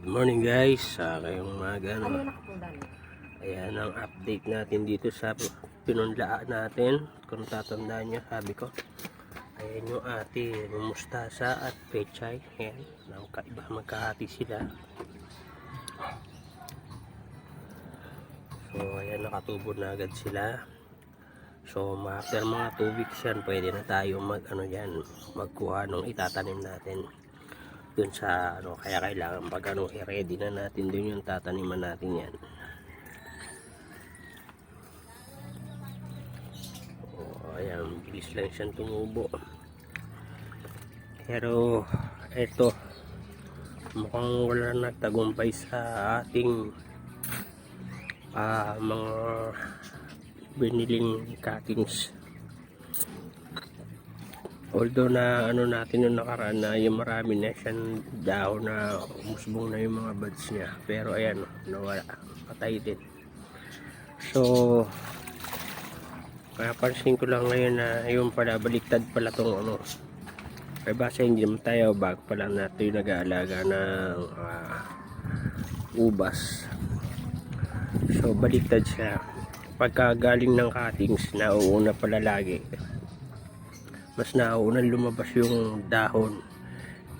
Good morning guys, sa kayong umaga. No? Ayan ang update natin dito sa pinunlaan natin. Kung tatandaan nyo, sabi ko. Ayan yung ate, yung mustasa at pechay. Ayan, magkaiba, magkahati sila. So, ayan, nakatubo na agad sila. So, after mga 2 weeks yan, pwede na tayo mag, ano yan, magkuha nung itatanim natin dun sa ano kaya kailangan pag ano i-ready na natin dun yung tataniman natin yan. O ayan bilis lang siyang tumubo. Pero eto mukhang wala nagtagumpay sa ating ah, mga biniling cuttings Although na ano natin yung nakaraan na yung marami na siyang dahon na umusbong na yung mga buds niya. Pero ayan, nawala. Patay din. So, napansin ko lang ngayon na yung pala baliktad pala tong ano. Kaya basta hindi naman tayo bag pala natin yung nag-aalaga ng ah, ubas. So, baliktad siya. Pagka galing ng cuttings, nauuna pala lagi mas nauunang lumabas yung dahon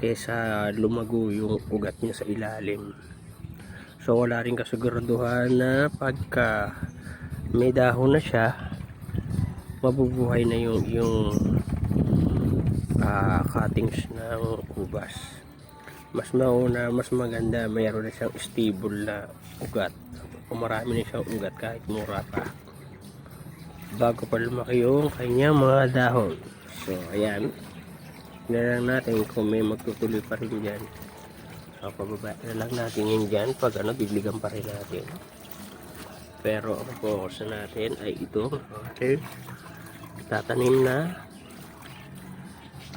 kaysa lumago yung ugat niya sa ilalim. So wala rin kasiguraduhan na pagka may dahon na siya mabubuhay na yung yung ah, cuttings ng ubas. Mas mauna mas maganda mayroon na siyang stable na ugat. Kung marami na siyang ugat kahit mura pa. Bago pa lumaki yung kanyang mga dahon So, ayan. Tingnan natin kung may magtutuloy pa rin dyan. So, pababa na lang natin yun dyan. Pag ano, bigligan pa rin natin. Pero, ang focus na natin ay ito. Okay. Tatanim na.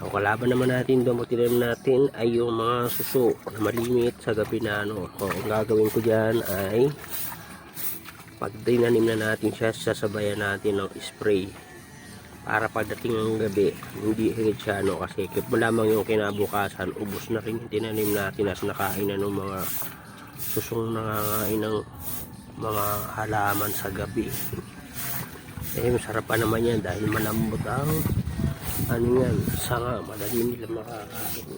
Ang kalaban naman natin doon, tinanim natin ay yung mga suso na malimit sa gabi na ano. So, ang gagawin ko dyan ay pag dinanim na natin siya, sasabayan natin ng spray para pagdating ng gabi hindi higit siya ano kasi kip mo lamang yung kinabukasan ubos na rin tinanim natin at nakain na ng mga susong nangangain ng mga halaman sa gabi. Eh masarap pa naman yan dahil malambot ang ano yan sanga. Madali nila makakain.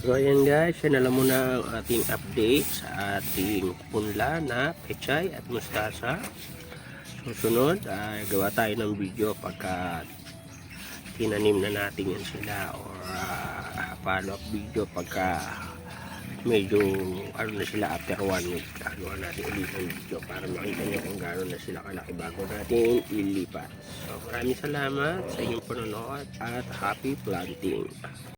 So ayan guys yan alam mo na ang ating update sa ating punla na pechay at mustasa susunod ay gawa tayo ng video pagka tinanim na natin yan sila or uh, follow up video pagka medyo ano na sila after one week gawa natin ulit ng video para makita nyo kung gano'n na sila kalaki bago natin ilipat. So maraming salamat sa inyong panonood at happy planting